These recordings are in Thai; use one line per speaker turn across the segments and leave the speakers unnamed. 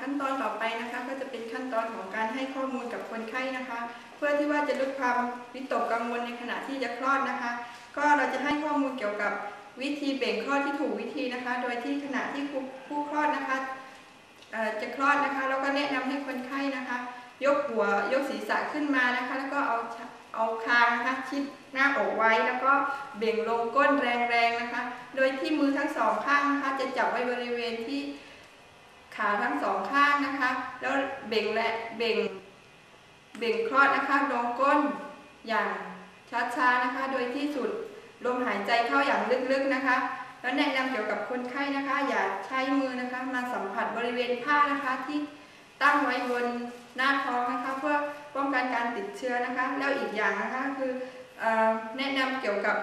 ขั้นตอนต่อไปนะคะ ก็จะเป็นขั้นตอนของการให้ข้อมูลกับคนไข้นะคะ เพื่อที่ว่าจะลดความวิตกกังวลในขณะที่จะคลอดนะคะ ก็เราจะให้ข้อมูลเกี่ยวกับวิธีเบ่งคลอดที่ถูกวิธีนะคะ โดยที่ขณะที่ผู้คลอดนะคะจะคลอดนะคะเราก็แนะนำให้คนไข้นะคะ ยกหัวยกศีรษะขึ้นมานะคะ แล้วก็เอาเอาคางนะคะชิดหน้าอกไว้แล้วก็เบ่งลงก้นแรงๆนะคะ โดยที่มือทั้งสองข้างนะคะ จะจับไว้บริเวณที่ ขาทั้งสองข้างนะคะ แล้วเบ่งและเบ่งเบ่งคลอดนะคะลงก้นอย่างช้าๆนะคะ โดยที่สุดลมหายใจเข้าอย่างลึกๆนะคะ แล้วแนะนำเกี่ยวกับคนไข้นะคะ อย่าใช้มือนะคะ มาสัมผัสบริเวณผ้านะคะที่ตั้งไว้บนหน้าท้องนะคะ เพื่อป้องกันการติดเชื้อนะคะ แล้วอีกอย่างนะคะคืออแนะนำเกี่ยวกับ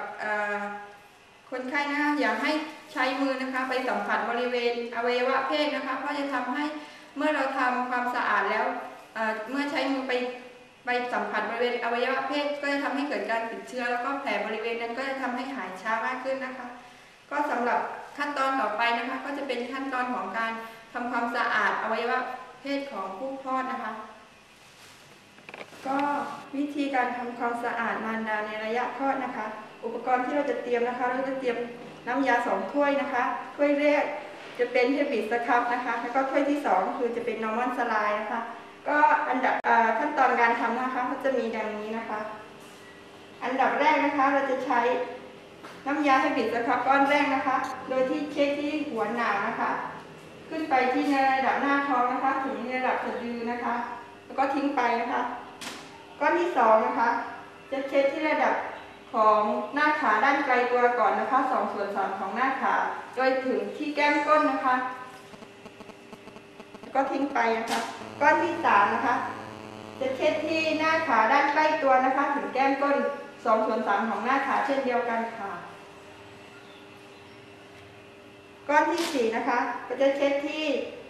คนไข้นะคะอย่าให้ใช้มือนะคะไปสัมผัสบริเวณอวัยวะเพศนะคะ เพราะจะทำให้เมื่อเราทำความสะอาดแล้วเเมื่อใช้มือไปไปสัมผัสบริเวณอวัยวะเพศ ก็จะทำให้เกิดการติดเชื้อ แล้วก็แผลบริเวณนั้นก็จะทำให้หายช้ามากขึ้นนะคะ ก็สำหรับขั้นตอนต่อไปนะคะ ก็จะเป็นขั้นตอนของการทำความสะอาดอวัยวะเพศของผู้คลอดนะคะ ก็วิธีการทำความสะอาดมารดาในระยะคลอดนะคะ อุปกรณ์ที่เราจะเตรียมนะคะ เราจะเตรียมน้ำยาสองถ้วยนะคะ ถ้วยแรกจะเป็นเฮบิสครับนะคะ แล้วก็ถ้วยที่สองคือจะเป็นนอร์มอนสไลน์นะคะ ก็อันดับขั้นตอนการทำนะคะก็จะมีดังนี้นะคะ อันดับแรกนะคะเราจะใช้น้ำยาให้บิดสครับก้อนแรกนะคะ โดยที่เช็คที่หัวหนาวนะคะ ขึ้นไปที่ในระดับหน้าท้องนะคะ ถึงในระดับสะดือนะคะ แล้วก็ทิ้งไปนะคะ ก้อนที่สองนะคะ จะเช็คที่ระดับ ของหน้าขาด้านไกลตัวก่อนนะคะสองส่วนสามของหน้าขาโดยถึงที่แก้มก้นนะคะแล้วก็ทิ้งไปนะคะก้อนที่สามนะคะ จะเช็ดที่หน้าขาด้านใกล้ตัวนะคะ ถึงแก้มก้นสองส่วนสามของหน้าขาเช่นเดียวกันค่ะ ก้อนที่สี่นะคะ ก็จะเช็ดที่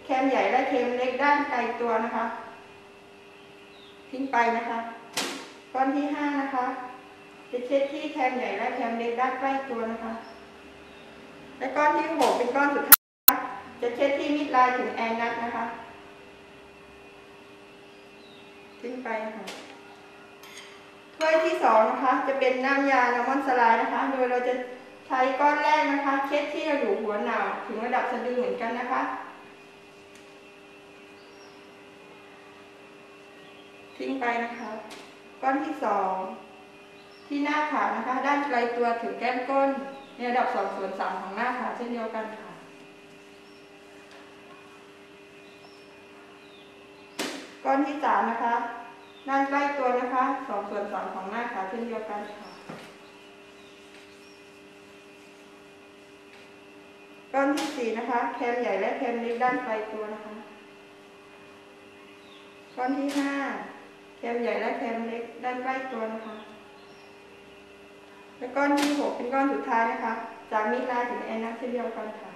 แคมใหญ่และแคมเล็กด้านไกลตัวนะคะ ทิ้งไปนะคะ ก้อนที่ห้านะคะ จะเช็ดที่แคมใหญ่และแคมเล็กด้านใกล้ตัวนะคะ และก้อนที่หกเป็นก้อนสุดท้ายนะคะจะเช็ดที่มิดลายถึงแอนนัทนะคะ ทิ้งไปนะคะถ้วยที่สองนะคะ จะเป็นน้ำยาโนมอนสไลด์นะคะ โดยเราจะใช้ก้อนแรกนะคะ เช็ดที่เราอยู่หัวหนาวถึงระดับสะดือเหมือนกันนะคะทิ้งไปนะคะ ก้อนที่สอง ที่หน้าขานะคะ ด้านไกลตัวถึงแก้มก้นในระดับสองส่วนสามของหน้าขาเช่นเดียวกันค่ะ ก้อนที่สามนะคะ ด้านใกล้ตัวนะคะสองส่วนสามของหน้าขาเช่นเดียวกันค่ะ ก้อนที่สี่นะคะแคมใหญ่และแคมเล็กด้านไกลตัวนะคะ ก้อนที่ห้าแคมใหญ่และแคมเล็กด้านใกล้ตัวนะคะ และก้อนที่หกเป็นก้อนสุดท้ายนะคะ จากมิดลายถึงแอนนัทเช่นเดียวกันค่ะ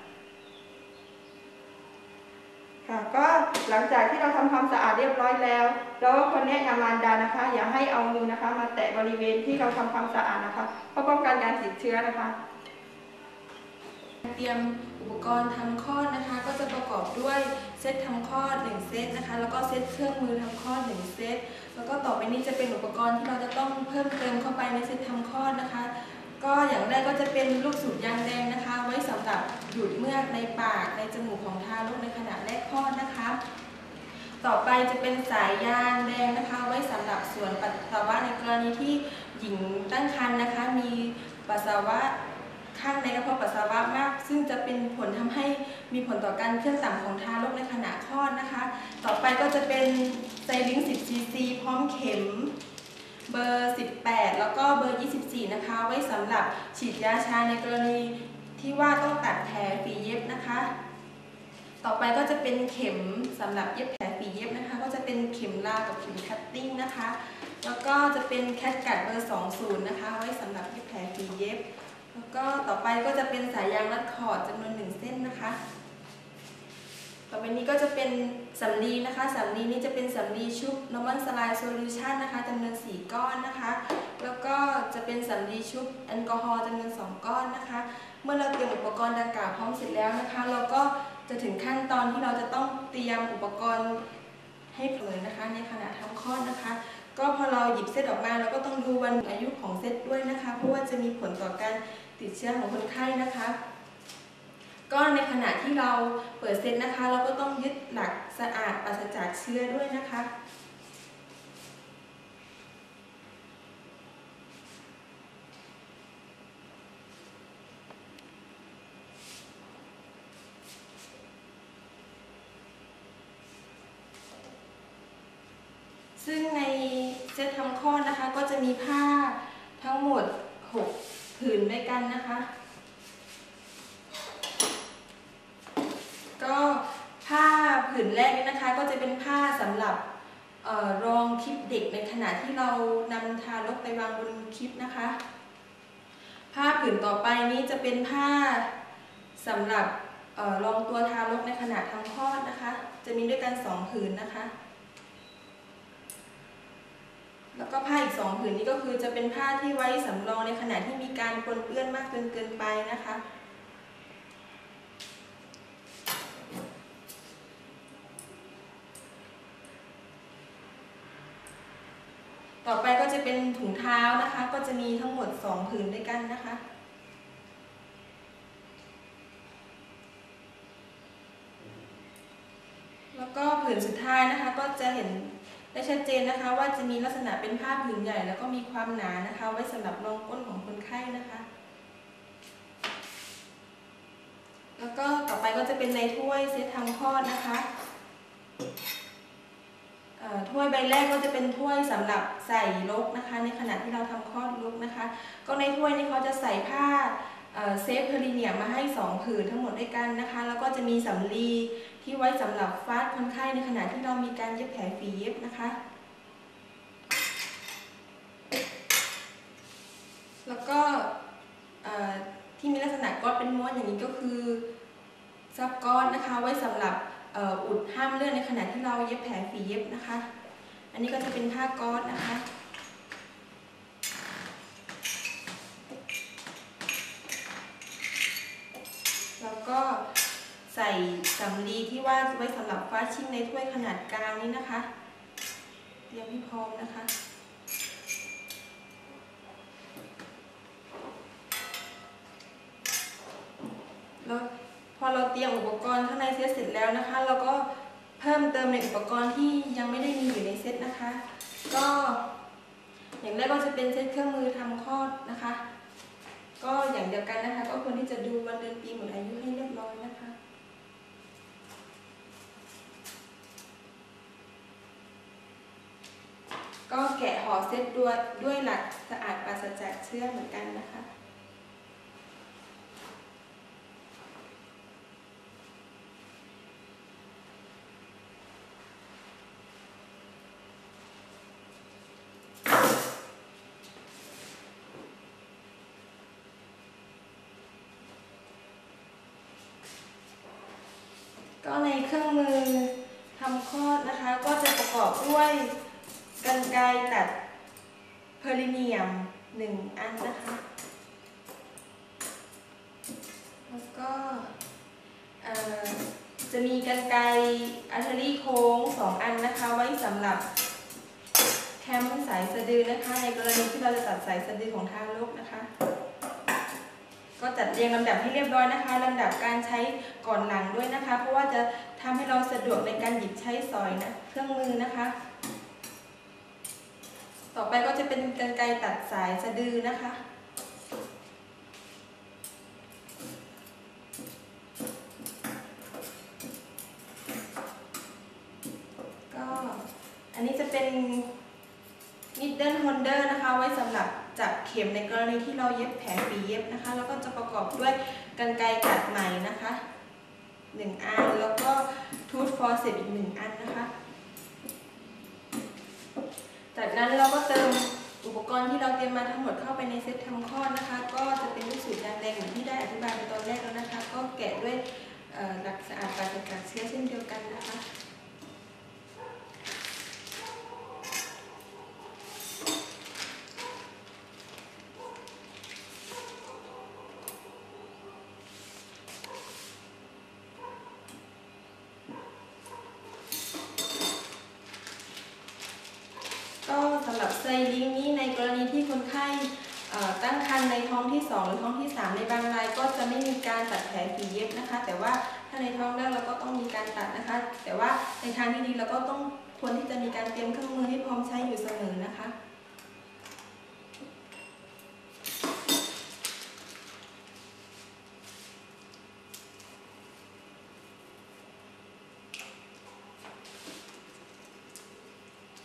ค่ะก็หลังจากที่เราทำความสะอาดเรียบร้อยแล้วเราก็ควรแนะนำมารดานะคะ อย่าให้เอามือนะคะ มาแตะบริเวณที่เราทำความสะอาดนะคะเพื่อป้องกันการติดเชื้อนะคะ
เตรียมอุปกรณ์ทำคลอดนะคะก็ อบด้วยเซตทำคลอด 1 เซตนะคะ แล้วก็เซตเครื่องมือทำคลอด 1 เซต แล้วก็ต่อไปนี้จะเป็นอุปกรณ์ที่เราจะต้องเพิ่มเติมเข้าไปในเซตทำคลอดนะคะ ก็อย่างแรกก็จะเป็นลูกสูบยางแดงนะคะ ไว้สำหรับดูดเมือกในปากในจมูกของทารกในขณะแรกคลอดนะคะ ต่อไปจะเป็นสายยางแดงนะคะ ไว้สำหรับส่วนปัสสาวะในกรณีที่หญิงตั้งครรภ์นะคะ มีปัสสาวะ ข้างในกระเพาะปัสสาวะมาก ซึ่งจะเป็นผลทำให้มีผลต่อการเคลื่อนต่ำของทารกในขณะคลอดนะคะ ต่อไปก็จะเป็นไซลิง10 cc พร้อมเข็มเบอร์ 18 แล้วก็เบอร์ 24 นะคะ ไว้สำหรับฉีดยาชาในกรณีที่ว่าต้องตัดแผลฝีเย็บนะคะ ต่อไปก็จะเป็นเข็มสำหรับเย็บแผลฝีเย็บนะคะ ก็จะเป็นเข็มลากับเข็มคัตติ้งนะคะ แล้วก็จะเป็นแคทกัดเบอร์ 20 นะคะ ไว้สำหรับเย็บแผลฝีเย็บ แล้วก็ต่อไปก็จะเป็นสายยางรัดคอร์ดจำนวนหนึ่งเส้นนะคะ ต่อไปนี้ก็จะเป็นสำลีนะคะสำลีนี้จะเป็นสำลีชุบ normal slide solution นะคะจำนวน 4 ก้อนนะคะ แล้วก็จะเป็นสำลีชุบแอลกอฮอล์จำนวน 2 ก้อนนะคะ เมื่อเราเตรียมอุปกรณ์ดังกล่าวพร้อมเสร็จแล้วนะคะ เราก็จะถึงขั้นตอนที่เราจะต้องเตรียมอุปกรณ์ให้เผยนะคะ ในขณะทำคลอดนะคะ ก็พอเราหยิบเซตออกมาเราก็ต้องดูวันอายุของเซตด้วยนะคะ เพราะว่าจะมีผลต่อการติดเชื้อของคนไข้นะคะ ก็ในขณะที่เราเปิดเซตนะคะ เราก็ต้องยึดหลักสะอาดปราศจากเชื้อด้วยนะคะ ซึ่งใน เซตทอดนะคะ ก็จะมีผ้าทั้งหมด 6 ผืนด้วยกันนะคะ ก็ผ้าผืนแรกนี้นะคะ ก็จะเป็นผ้าสำหรับออรองคลิปเด็กในขณะที่เรานำทารกไปวางบนคลิปนะคะ ผ้าผืนต่อไปนี้จะเป็นผ้าสำหรับออรองตัวทารกในขณะทำคลอดนะคะ จะมีด้วยกันสองผืนนะคะ แล้วก็ผ้าอีกสองผืนนี้ก็คือจะเป็นผ้าที่ไว้สำรองในขณะที่มีการปนเปื้อนมากจนเกินไปนะคะต่อไปก็จะเป็นถุงเท้านะคะ ก็จะมีทั้งหมดสองผืนด้วยกันนะคะ แล้วก็ผืนสุดท้ายนะคะก็จะเห็น ได้ชัดเจนนะคะว่าจะมีลักษณะเป็นผ้าผืนใหญ่ แล้วก็มีความหนานะคะ ไว้สำหรับรองก้นของคนไข้นะคะ แล้วก็ต่อไปก็จะเป็นในถ้วยเซตทำคลอดนะคะถ้วยใบแรกก็จะเป็นถ้วยสำหรับใส่ลกนะคะ ในขณะที่เราทำคลอดลูกนะคะ ก็ในถ้วยนี้เขาจะใส่ผ้า เซฟเพลิเนียมมาให้ 2 ผืนทั้งหมดด้วยกันนะคะ แล้วก็จะมีสำลีที่ไว้สำหรับฟาดคนไข้ในขณะที่เรามีการเย็บแผลฝีเย็บนะคะ แล้วก็ที่มีลักษณะก้อนเป็นม้วนอย่างนี้ก็คือซับก้อนนะคะ ไว้สำหรับอ,อ,อุดห้ามเลือดในขณะที่เราเย็บแผลฝีเย็บนะคะ อันนี้ก็จะเป็นผ้าก้อนนะคะ แล้ว ก็ใส่สำลีที่ว่าไว้สำหรับฟ้าชิ่งในถ้วยขนาดกลางนี้นะคะเตรียมให้พร้อมนะคะแล้วพอเราเตรียมอุปกรณ์ข้างในเซตเสร็จแล้วนะคะ เราก็เพิ่มเติมในอุปกรณ์ที่ยังไม่ได้มีอยู่ในเซตนะคะ ก็อย่างแรกก็จะเป็นเซตเครื่องมือทำคลอดนะคะ ก็อย่างเดียวกันนะคะ ก็ควรที่จะดูวันเดือนปีหมดอายุให้เรียบร้อยนะคะ ก็แกะห่อเซตด้วยด้วยหลักสะอาดปราศจากเชื้อเหมือนกันนะคะ ก็ในเครื่องมือทำคลอดนะคะ ก็จะประกอบด้วยกรรไกรตัดเพลิเนียมหนึ่งอันนะคะ แล้วก็จะมีกรรไกรอัลเทอรี่โค้งสองอันนะคะ ไว้สำหรับแคมสายสะดือนะคะ ในกรณีที่เราจะตัดสายสะดือของทารกนะคะ ก็จัดเรียงลำดับให้เรียบร้อยนะคะลำดับการใช้ก่อนหลังด้วยนะคะ เพราะว่าจะทำให้เราสะดวกในการหยิบใช้สอยนะเครื่องมือนะคะ ต่อไปก็จะเป็นกรรไกรตัดสายสะดือนะคะ middle holder นะคะ ไว้สำหรับจับเข็มในกรณีที่เราเย็บแผลฝีเย็บนะคะ แล้วก็จะประกอบด้วยกรรไกรตัดไหมนะคะหนึ่งอัน แล้วก็ทูธฟอร์เซปอีกหนึ่งอันนะคะ จากนั้นเราก็เติมอุปกรณ์ที่เราเตรียมมาทั้งหมดเข้าไปในเซตทำคลอดนะคะ ก็จะเป็นลูกสูตรยางแดงเหมือนที่ได้อธิบายไปตอนแรกแล้วนะคะ ก็แกะด้วยหลักสะอาดปราศจากเชื้อเช่นเดียวกันนะคะ ก ตั้งครรภ์ในท้องที่ 2 หรือท้องที่ 3 ในบางราย ก็จะไม่มีการตัดแผลฝีเย็บนะคะ แต่ว่าถ้าในท้องแรกเราก็ต้องมีการตัดนะคะ แต่ว่าในทางที่ดีเราก็ต้องควรที่จะมีการเตรียมเครื่องมือให้พร้อมใช้อยู่เสมอนะคะ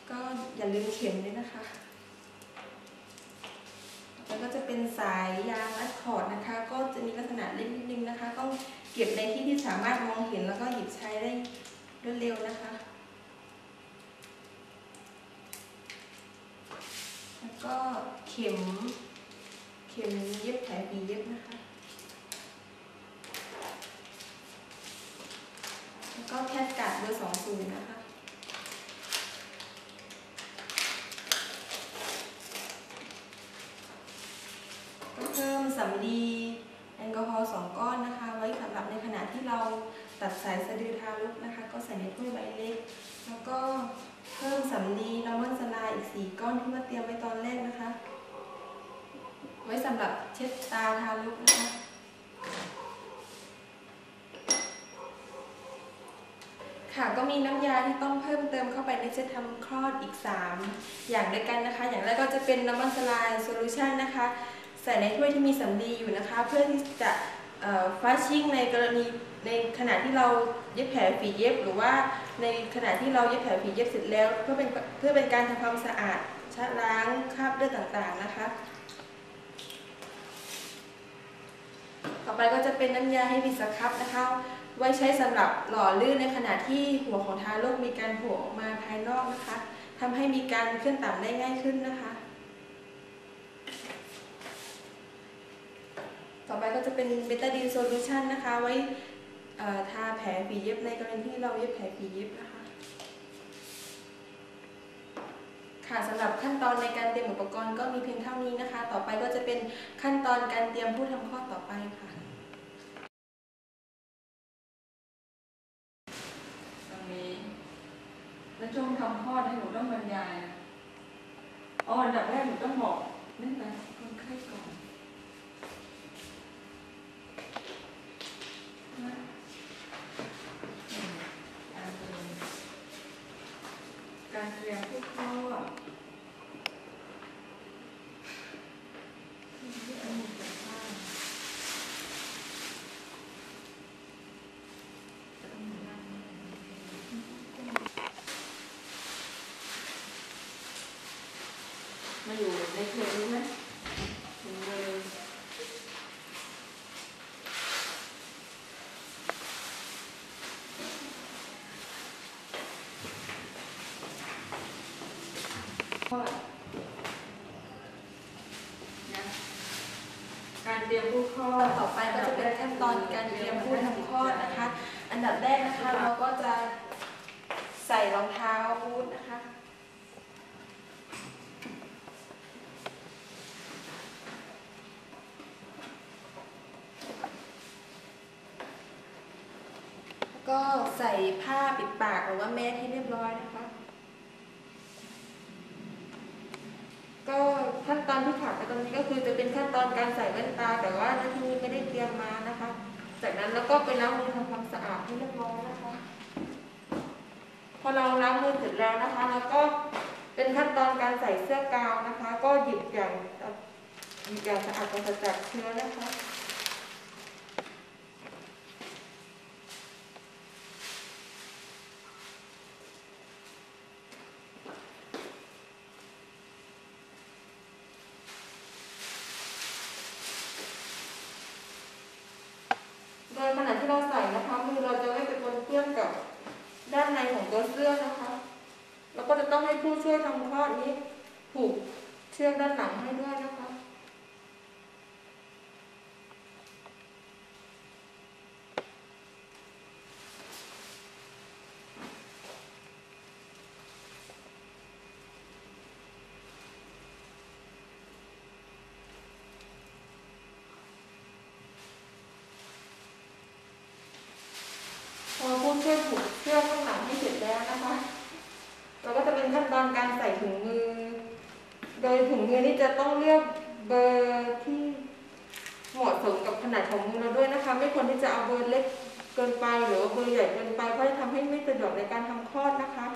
ก็อย่าลืมเข็มด้วยนะคะ แล้วก็จะเป็นสายยางรัดคอร์ดนะคะ ก็จะมีลักษณะเล็กนิดนึงนะคะ ต้อง เก็บในที่ที่สามารถมองเห็นแล้วก็หยิบใช้ได้รวดเร็วนะคะ แล้วก็เข็ม เข็มเย็บแผลปีเย็บนะคะ แล้วก็แคทกาดดเบอร์สองศูนย์นะคะ ก็เพิ่มสำลีแอลกอฮอล์สอง ก้อนนะคะ ไว้สำหรับในขณะที่เราตัดสายสะดือทารกนะคะ ก็ใส่ในถ้วยใบเล็ก แล้วก็เพิ่มสำลีนอมอนสลายอีกสี่ก้อนที่ว่าเตรียมไว้ตอนแรกนะคะ ไว้สำหรับเช็ดตาทารกนะคะค่ะก็มีน้ำยาที่ต้องเพิ่มเติมเข้าไปในเซตทำคลอดอีก 3 อย่างด้วยกันนะคะ อย่างแรกก็จะเป็นน้ำมันสลายโซลูชันนะคะ ใส่ในถ้วยที่มีสำลีอยู่นะคะ เพื่อที่จะ ฟาชิ่งในกรณีในขณะที่เราเย็บแผลฝีเย็บ หรือว่าในขณะที่เราเย็บแผลฝีเย็บเสร็จแล้ว เพื่อเป็นเพื่อเป็นการทำความสะอาดชะล้างคราบเลือดต่างๆนะคะ ต่อไปก็จะเป็นน้ำยาให้บิสครับนะคะ ไว้ใช้สำหรับหล่อลื่นในขณะที่หัวของทารกมีการโผล่ออกมาภายนอกนะคะทำให้มีการเคลื่อนต่ำได้ง่ายขึ้นนะคะ ต่อไปก็จะเป็นเบตาดีนโซลูชันนะคะ ไว้ทาแผลผีเย็บในกรณีที่เราเย็บแผลผีเย็บนะคะ ค่ะสำหรับขั้นตอนในการเตรียมอุปกรณ์ก็มีเพียงเท่านี้นะคะ ต่อไปก็จะเป็นขั้นตอนการเตรียมผู้ทำข้อต่อไปค่ะ
ตรงนี้ แล้วช่วงทำคลอดให้หนูต้องบรรยายนะอ๋ออันดับแรกหนูต้องบอกนี่นะคนไข้ก่อนนะอืมการเตรียมการเตรียมผู้คลอดที่อันนี้จะสร้างต้องนั่ง มาอยู่ในเขตนี้ไหมเลยก็นะการเตรียมผู้คลอด
ต่อไปก็จะเป็นขั้นตอนการเตรียมผู้ทำคลอดนะคะ อันดับแรกนะคะเราก็จะใส่รองเท้าบูทนะคะ แล้วก็ใส่ผ้าปิดปาก หรือว่าแมสให้เรียบร้อยนะคะ ก็ขั้นตอนที่ขาดไปตรงนี้ก็คือจะเป็นขั้นตอนการใส่แว่นตา แต่ว่าที่นี้ไม่ได้เตรียมมานะคะ จากนั้นแล้วก็ไปล้างมือทำความสะอาดให้เรียบร้อยนะคะ พอเราล้างมือเสร็จแล้วนะคะ แล้วก็เป็นขั้นตอนการใส่เสื้อกาวนะคะ ก็หยิบอย่างหยิบอย่างสะอาดปราศจากเชื้อนะคะ โดยขณะที่เราใส่นะคะมือเราจะไม่ไปปนเปื้อนกับด้านในของตัวเสื้อนะคะ แล้วก็จะต้องให้ผู้ช่วยทำคลอดนี้ผูกเชือกด้านหลังให้ด้วยนะคะ พอผู้ ช่วยผูกเชือกข้างหลังให้เสร็จแล้วนะคะเราก็จะเป็นขั้นตอนการใส่ถุงมือ โดยถุงมือนี่จะต้องเลือก
เบอร์ที่เหมาะสมกับขนาดของมือเราด้วยนะคะ ไม่ควรที่จะเอาเบอร์เล็กเกินไปหรือว่าเบอร์ใหญ่เกินไปเพราะจะทำให้ไม่สะดวกในการทำคลอดนะคะ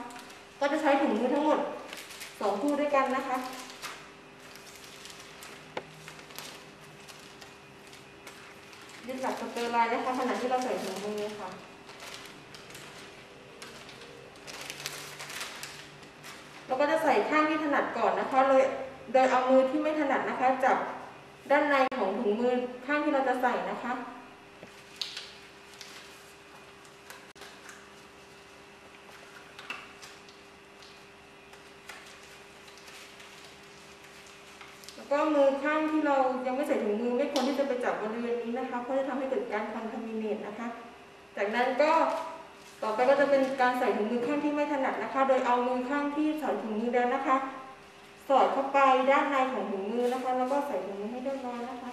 ก็จะใช้ถุงมือทั้งหมดสองคู่ด้วยกันนะคะยึดหลักสเตอร์ไลน์นะคะขณะที่เราใส่ถุงมือค่ะ เราก็จะใส่ข้างที่ถนัดก่อนนะคะเลยโดยเอามือที่ไม่ถนัดนะคะ จับด้านในของถุงมือข้างที่เราจะใส่นะคะ แล้วก็มือข้างที่เรายังไม่ใส่ถุงมือไม่ควรที่จะไปจับบริเวณนี้นะคะ เพราะจะทำให้เกิดการคอนทามิเนตนะคะ จากนั้นก็ ต่อไปก็จะเป็นการใส่ถุงมือข้างที่ไม่ถนัดนะคะ โดยเอามือข้างที่ใส่ถุงมือแล้วนะคะ สอดเข้าไปด้านในของถุงมือนะคะ แล้วก็ใส่ถุงมือให้เรียบร้อยนะคะ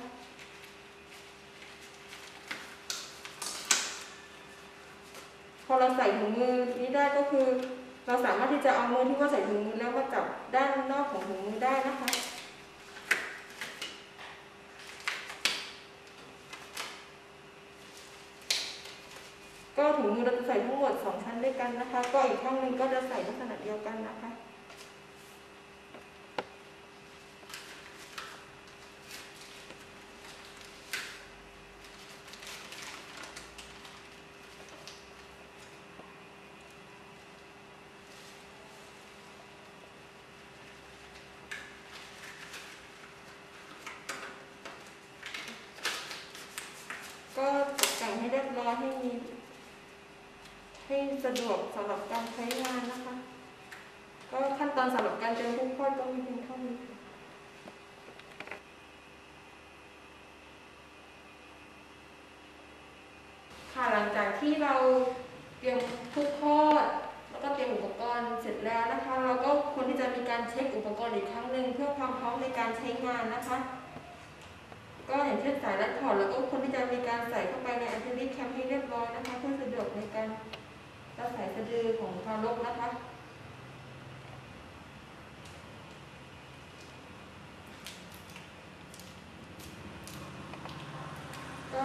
พอเราใส่ถุงมือนี้ได้ก็คือ เราสามารถที่จะเอามือที่ว่าใส่ถุงมือแล้วมาจับด้านนอกของถุงมือได้นะคะ ก็ถุงมือเราจะใส่ทั้งหมดสองชั้นด้วยกันนะคะ ก็อีกข้างหนึ่งก็จะใส่ลักษณะเดียวกันนะคะก็ตกแต่งให้เรียบร้อยให้มี สะดวกสำหรับการใช้งานนะคะ ก็ขั้นตอนสำหรับการเตรียมผู้คลอดก็มีเพียงเท่านี้ค่ะหลังจากที่เราเตรียมผู้คลอดแล้วก็เตรียมอุปกรณ์เสร็จแล้วนะคะ เราก็ควรที่จะมีการเช็คอุปกรณ์อีกครั้งหนึ่งเพื่อความพร้อมในการใช้งานนะคะ ก็อย่างเช่นสายรัดพอร์ตแล้วก็ควรที่จะมีการใส่เข้าไปในอันเทอร์แคมให้เรียบร้อยนะคะ เพื่อสะดวกในการ รักษาสะดือของทารกนะคะก็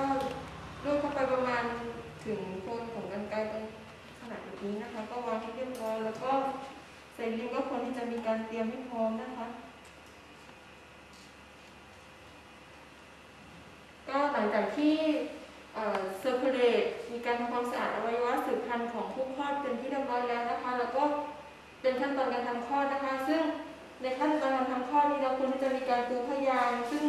ลูกเข้าไปประมาณถึงโคนของกันไกรตรงขนาดแบบนี้นะคะ ก็วางให้เรียบร้อยแล้วก็ใส่ลิงก์ก็ควรที่จะมีการเตรียมให้พร้อมนะคะ ก็หลังจากที่เซอร์คูลเลตมี การทำความสะอาดอวัยวะสืบพันธุ์ของผู้คลอดเป็นที่เรียบร้อยแล้วนะคะ แล้วก็เป็นขั้นตอนการทำคลอดนะคะ ซึ่งในขั้นตอนการทำคลอดนี้เราควรที่จะมีการปูพยางค์ซึ่ง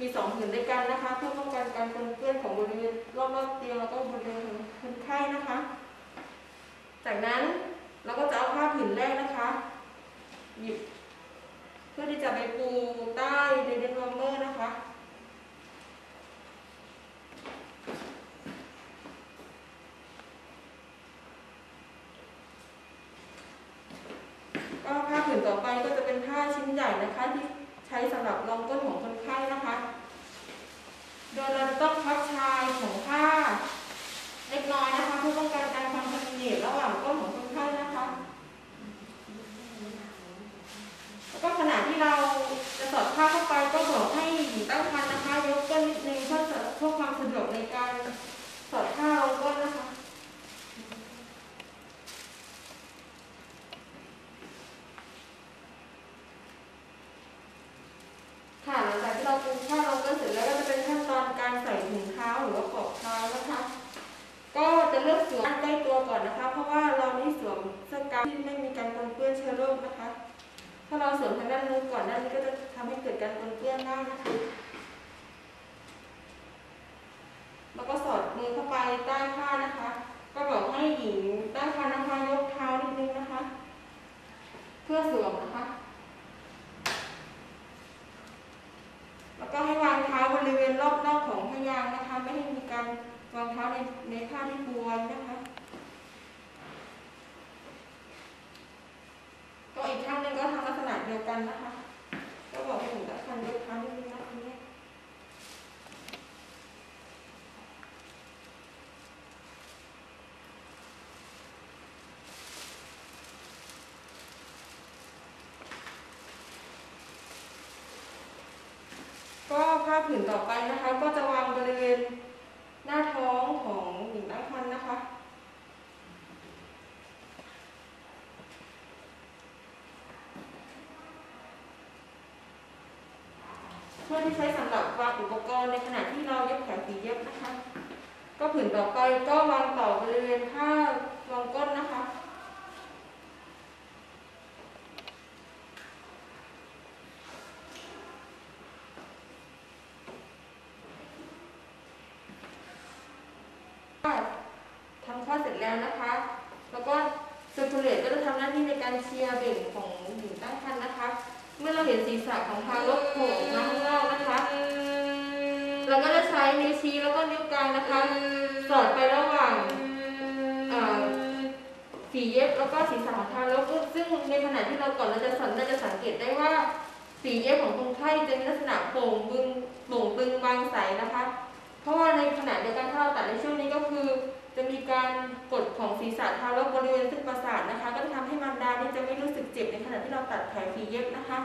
มีสองผืนด้วยกันนะคะ เพื่อป้องกันการปนเปื้อนของบริเวณรอบๆเตียงแล้วก็บริเวณของคนไข้นะคะ จากนั้นเราก็จะเอาผ้าผืนแรกนะคะหยิบเพื่อที่จะไปปูใต้เดนเดนวอร์เมอร์นะคะ ก็ผ้าผืนต่อไปก็จะเป็นผ้าชิ้นใหญ่นะคะ ที่ใช้สำหรับรองก้นของคนไข้นะคะ โด ยเราต้องพับชายของผ้าเล็กน้อยนะคะเพื่อป้องกันการความิเนตระหว่างก้นของคนไข้นะคะ แล้วก็ขณะที่เราจะสอดผ้าเข้าไปก็บอกให้หญิงตั้งครรภ์นะคะ ยกก้นนิดนึงเพื่อความสะดวกในการสอดผ้าลงก้นนะคะ ค่ะหลังจากที่เราปูผ้าลงก้นเสร็จแล้วก็จะเป็นขั้นตอนการใส่ถุงเท้าหรือว่าปลอกเท้านะคะ ก็จะเลือกสวมใกล้ตัวก่อนนะคะ เพราะว่าเรานี่สวมเสื้อกาวที่ไม่มีการปนเปื้อนเชื้อโรคนะคะ ถ้าเราสวมทางด้านนู้นก่อนด้านนี้ก็จะทำให้เกิดการปนเปื้อนได้นะคะ แล้วก็สอดมือเข้าไปใต้ผ้านะคะ ก็บอกให้หญิงตั้งครรภ์นะคะยกเท้านิดนึงนะคะ เพื่อสวมนะคะ แล้วก็ให้วางเท้าบริเวณรอบนอกของพยางค์นะคะ ไม่ให้มีการวางเท้าในในท่าที่ปว้นะคะก็อีกข้างหนึงก็ทำลักษณะเดียวกันนะคะ ก็บอกให้หนูตั้งครรภ์ยกเท้านิดนึงนะทีนี้ ผ้าผืนต่อไปนะคะ ก็จะวางบริเวณหน้าท้องของหญิงตั้งครรภ์นะคะเพื่อที่ใช้สำหรับวางอุปกรณ์ในขณะที่เราเย็บแผลฝีเย็บนะคะ ก็ผืนต่อไปก็วางต่อบริเวณผ้ารองก้นนะคะ ทำคลอดเสร็จ แล้วนะคะ แล้วก็เซอร์คูลเลตก็จะทำหน้าที่ในการเชียร์เบ่งของหญิงตั้งครรภ์นะคะ เมื่อเราเห็นศีรษะของทารกโผล่มาข้างนอกนะคะ เราก็จะใช้นิ้วชี้แล้วก็นิ้วกลางนะคะ สอดไประหว่างเอ่อฝีเย็บแล้วก็ศีรษะของทารกซึ่งในขณะที่เราก่อนเราจะสันเราจะสังเกตได้ว่าฝีเย็บของคนไข้จะมีลักษณะโป่งบึงโป่งตึงบางใสนะคะ เพราะว่าในขณะเดียวกันถ้าเราตัดในช่วงนี้ก็คือ จะมีการกดของศีรษะทารกบริเวณเส้นประสาทนะคะ ก็จะทำให้มารดานี่จะไม่รู้สึกเจ็บในขณะที่เราตัดแผลฝีเย็บนะคะ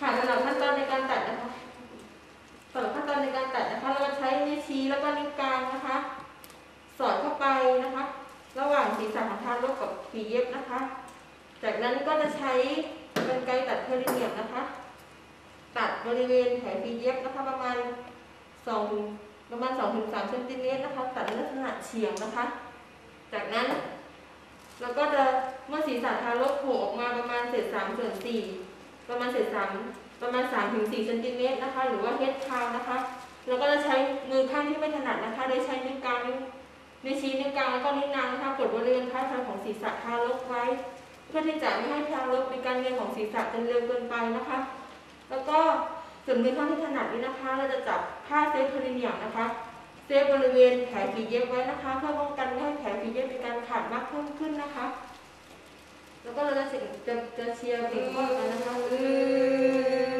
ค่ะสำหรับขั้นตอนในการตัดนะคะสำหรับขั้นตอนในการตัดนะคะ เราจะใช้นิ้วชี้แล้วก็นิ้วกลางนะคะ สอดเข้าไปนะคะ ระหว่างศีรษะของทารกกับฝีเย็บนะคะ จากนั้นก็จะใช้กรรไกรตัดเพริเนียมนะคะ ตัดบริเวณแผลฝีเย็บนะคะประมาณสอง ประมาณ 2-3ถึงเซนติเมตรนะคะ ตัดลักษณะเฉียงนะคะ จากนั้นเราก็จะเมื่อศีรษะทารกโผล่ออกมาประมาณเศษสามส่วนสี่ประมาณเศษสามประมาณ3ถึง4เซนติเมตรนะคะ หรือว่าเฮดทาวนะคะเราก็จะใช้มือข้างที่ไม่ถนัดนะคะ โดยใช้นิ้วกลางนิ้วนิ้วชี้นิ้วกลางแล้วก็นิ้วนางนะคะกดบริเวณท้ายทอยของศีรษะทารกไว้ เพื่อที่จะไม่ให้ทารกมีการเวียนของศีรษะจนเร็วเกินไปนะคะ แล้วก็ ส่วนมือข้างที่ถนัดนี้นะคะ เราจะจับผ้าเซฟพลิเนียมนะคะ เซฟบริเวณแผลผีเย็บไว้นะคะ เพื่อป้องกันไม่ให้แผลผีเย็บมีการขาดมากเพิ่มขึ้นนะคะ แล้วก็เราจะเสร็จจะจะเชียร์เบ่งข้อกันนะคะ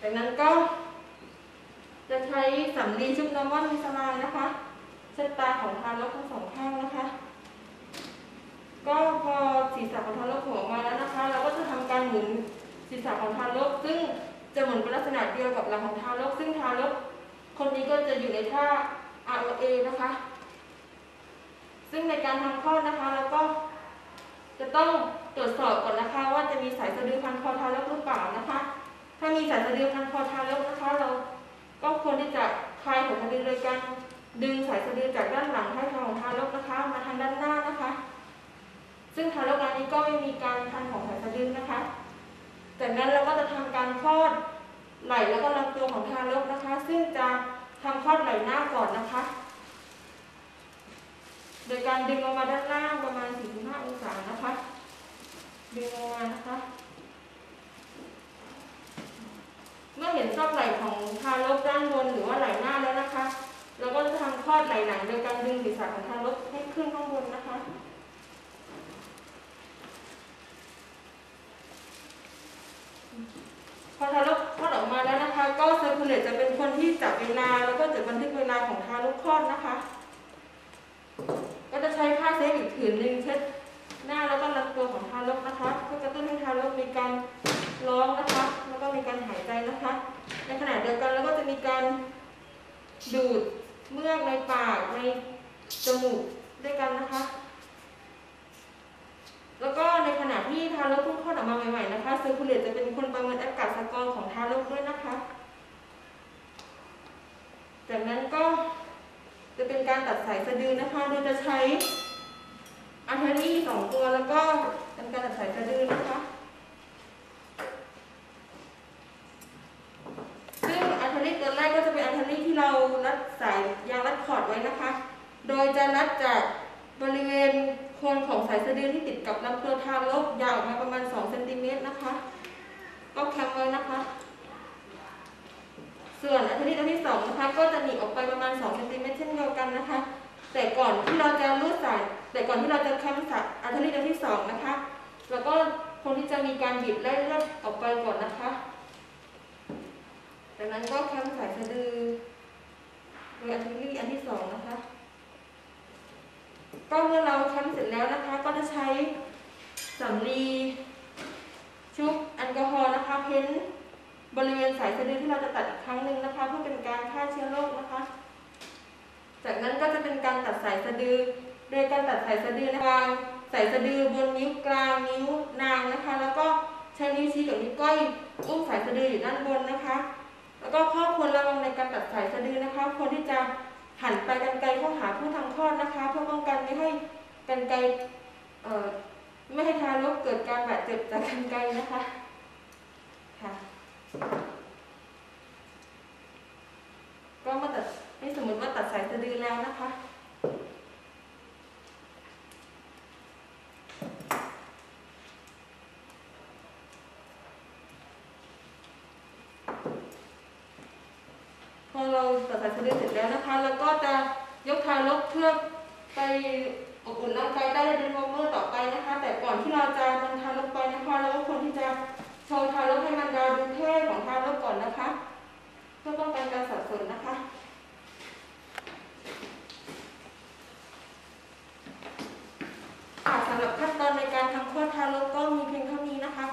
จากนั้นก็ จะใช้สำลีชุบน้ำมันมิสลายนะคะเช็ดตาของทารกทั้งสองข้างนะคะ ก็พอศีรษะของทารกโผล่ออกมาแล้วนะคะ เราก็จะทำการหมุนศีรษะของทารกซึ่งจะหมุนเป็นลักษณะเดียวกับหลังของทารกซึ่งทารกคนนี้ก็จะอยู่ในท่า ROA นะคะ ซึ่งในการทำคลอดนะคะเราก็จะต้องตรวจสอบก่อนนะคะ ว่าจะมีสายสะดือพันคอทารกหรือเปล่านะคะ ถ้ามีสายสะดือพันคอทารกนะคะเราก็ควรที่จะคลายหัวสะดือโดยการดึงสายสะดือจากด้านหลังท้ายทอยของทารกนะคะ มาทางด้านหน้านะคะ ซึ่งทารกรายนี้ก็ไม่มีการพันของสายสะดือนะคะ จากนั้นเราก็จะทำการคลอดไหล่แล้วก็ลำตัวของทารกนะคะ ซึ่งจะทำคลอดไหล่หน้าก่อนนะคะ โดยการดึงลงมาด้านล่างประมาณ45 องศานะคะ ดึงลงมานะคะ เมื่อเห็นซอกไหล่ของทารกด้านบนหรือว่าไหล่หน้าแล้วนะคะ เราก็จะทำคลอดไหล่หลังโดย การดึงของทารกให้ขึ้นข้างบนนะคะพอทารกคลอดออกมาแล้วนะคะ ก็เซอร์คูลเลตจะเป็นคนที่จับเวลาแล้วก็จดบันทึกเวลาของทารกคลอดนะคะ ก็จะใช้ผ้าเซฟอีกผืนหนึ่งเช็ดหน้าแล้วก็ลำตัวของทารกนะคะ เพื่อกระตุ้นให้ทารกมีการร้องนะคะ แล้วก็มีการหายใจนะคะ ในขณะเดียวกันแล้วก็จะมีการดูดเมือกในปากใน จมูกด้วยกันนะคะ แล้วก็ในขณะที่ทารกเพิ่งคลอดออกมาใหม่ๆนะคะเซอร์คูลเลตจะเป็นคนประเมินอากาศสกอร์ของทารกด้วยนะคะ จากนั้นก็จะเป็นการตัดสายสะดือนะคะ โดยจะใช้อาร์เทอรี่สองตัวแล้วก็เป็นการตัดสายสะดือนะคะ ซึ่งอาร์เทอรี่ตัวแรกก็จะเป็นอาร์เทอรี่ที่เรารัดสายยางรัดคอร์ดไว้นะคะ โดยจะรัดจากบริเวณโคนของสายสะดือที่ติดกับลำตัวทารกยาวออกมาประมาณ 2 เซนติเมตรนะคะ ก็แคปไว้นะคะ ส่วนอาร์เทอรี่ตัวที่สองนะคะ ก็จะหนีออกไปประมาณ 2 เซนติเมตรเช่นเดียวกันนะคะ แต่ก่อนที่เราจะรูดสาย แต่ก่อนที่เราจะแคมสายอาร์เทอรี่ตัวที่สองนะคะ แล้วก็คงที่จะมีการบีบไล่เลือดออกไปก่อนนะคะ จากนั้นก็แคมสายสะดือโดยอาร์เทอรี่อันที่สองนะคะ ก็เมื่อเราแคมเสร็จแล้วนะคะ ก็จะใช้สำลีชุบแอลกอฮอล์นะคะเพ้นบริเวณสายสะดือที่เราจะตัดอีกครั้งหนึ่งนะคะ เพื่อเป็นการฆ่าเชื้อโรคนะคะ จากนั้นก็จะเป็นการตัดสายสะดือ โดยการตัดสายสะดือนะคะวางสายสะดือบนนิ้วกลางนิ้วนางนะคะ แล้วก็ใช้นิ้วชี้กับนิ้วก้อยอุ้มสายสะดืออยู่ด้านบนนะคะ แล้วก็ข้อควรระวังในการตัดสายสะดือนะคะควรที่จะ หันไปกันไกลเข้าหาผู้ทำคลอดนะคะ เพื่อป้องกันไม่ให้กันไกลเอ่อไม่ให้ทารกเกิดการบาดเจ็บจากกันไกลนะคะค่ะก็มาตัดให้สมมติว่าตัดสายสะดือแล้วนะคะ เราตัดสายสะดือเสร็จแล้วนะคะ แล้วก็จะยกทารกเพื่อไปอบอุ่นร่างกายได้ในเดือนวอร์เมอร์ต่อไปนะคะ แต่ก่อนที่เราจะนำทารกไปนะคะเราก็ควรที่จะโชว์ทารกให้มันดาดูเพศของทารกก่อนนะคะ เพื่อป้องกันการสับสนนะคะสำหรับขั้นตอนในการทำคลอดทารกก็มีเพียงเท่านี้นะคะ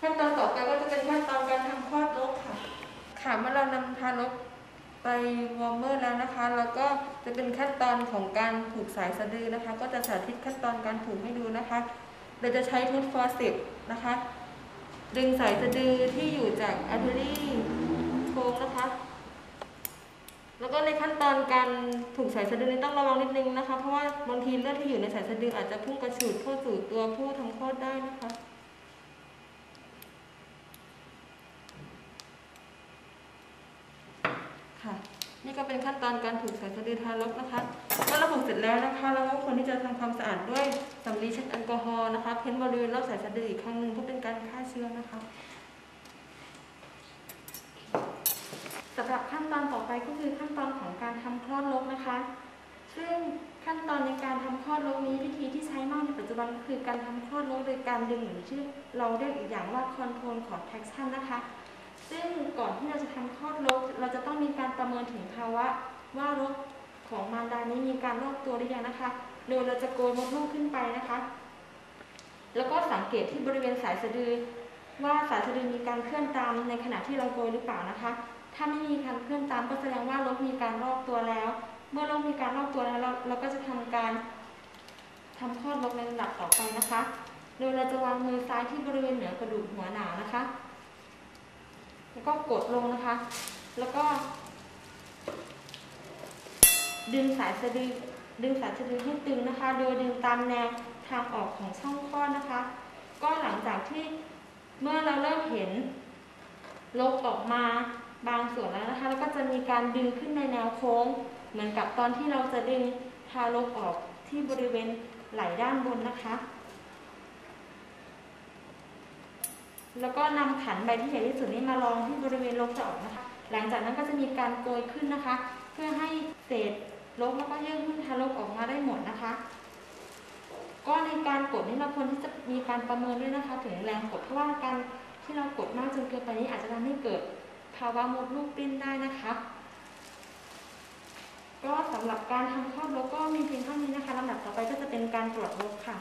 ขั้นตอนต่อไปก็จะเป็นขั้นตอนการทำคลอดนกค่ะ ค่ะเมื่อเรานำทารกไปวอร์มเมอร์แล้วนะคะ แล้วก็จะเป็นขั้นตอนของการผูก สายสะดือนะคะ ก็จะสาธิตขั้นตอนการผูกให้ดูนะคะ เราจะใช้ทูตฟอร์เซปนะคะ ดึงสายสะดือที่อยู่จากอาร์เทอรี่โค้งนะคะ แล้วก็ในขั้นตอนการผูกสายสะดือนี้ต้องระวังนิดนึงนะคะ เพราะว่าบางทีเลือดที่อยู่ในสายสะดืออาจจะพุ่งกระฉูดเข้าสู่ตัวผู้ทำคลอดได้นะคะค่ะนี่ก็เป็นขั้นตอนการผูกสายสะดือทารกนะคะ เมื่อเราผูกเสร็จแล้วนะคะ เราก็ควรที่จะทำความสะอาดด้วยสำลีเช็ดแอลกอฮอล์นะคะ เพ้นบริเวณรอบสายสะดืออีกครั้งหนึ่งเพื่อเป็นการฆ่าเชื้อนะคะ
สำหรับขั้นตอนต่อไปก็คือขั้นตอนของการทำคลอดนกนะคะ ซึ่งขั้นตอนในการทำคลอดนกนี้วิธีที่ใช้มากในปัจจุบันก็คือการทำคลอดนกโดยการดึงหรือชื่อเราเรียกอีกอย่างว่า control contraction นะคะ ซึ่งก่อนที่เราจะทำคลอดนกเราจะต้องมีการประเมินถึงภาวะว่ารก ของมารดานี้มีการลอกตัวหรือยังนะคะ โดยเราจะโกยมดลูกขึ้นไปนะคะ แล้วก็สังเกตที่บริเวณสายสะดือ ว่าสายสะดือมีการเคลื่อนตามในขณะที่เราโกยหรือเปล่านะคะ ถ้าไม่มีการเคลื่อนตามก็แสดงว่ารกมีการลอกตัวแล้ว เมื่อรกมีการลอกตัวแล้วเราเราก็จะทำการทำคลอดรกในลำดับต่อไปนะคะ โดยเราจะวางมือซ้ายที่บริเวณเหนือกระดูกหัวหนานะคะ แล้วก็กดลงนะคะ แล้วก็ ดึงสายสะดือดึงสายสะดือให้ตึงนะคะ โดยดึงตามแนวทางออกของช่องคลอดนะคะ ก็หลังจากที่เมื่อเราเริ่มเห็นลกออกมาบางส่วนแล้วนะคะ แล้วก็จะมีการดึงขึ้นในแนวโค้ง เหมือนกับตอนที่เราจะดึงทารกออกที่บริเวณไหล่ด้านบนนะคะ แล้วก็นำขันใบที่ใหญ่ที่สุดนี้มารองที่บริเวณลกจะออกนะคะ หลังจากนั้นก็จะมีการโกยขึ้นนะคะ เพื่อให้เศษ ลบแล้วก็เยื่อหุ้นทารกออกมาได้หมดนะคะ ก็ในการกดนี่เราควรที่จะมีการประเมินด้วยนะคะ ถึงแรงกดเพราะว่าการที่เรากดมากจนเกินไปนี้อาจจะทำให้เกิดภาวะมดลูกปิ้นได้นะคะก็สำหรับการทำคลอดรกก็มีเพียงเท่านี้นะคะลำดับต่อไปก็จะเป็นการตรวจรกค่ะ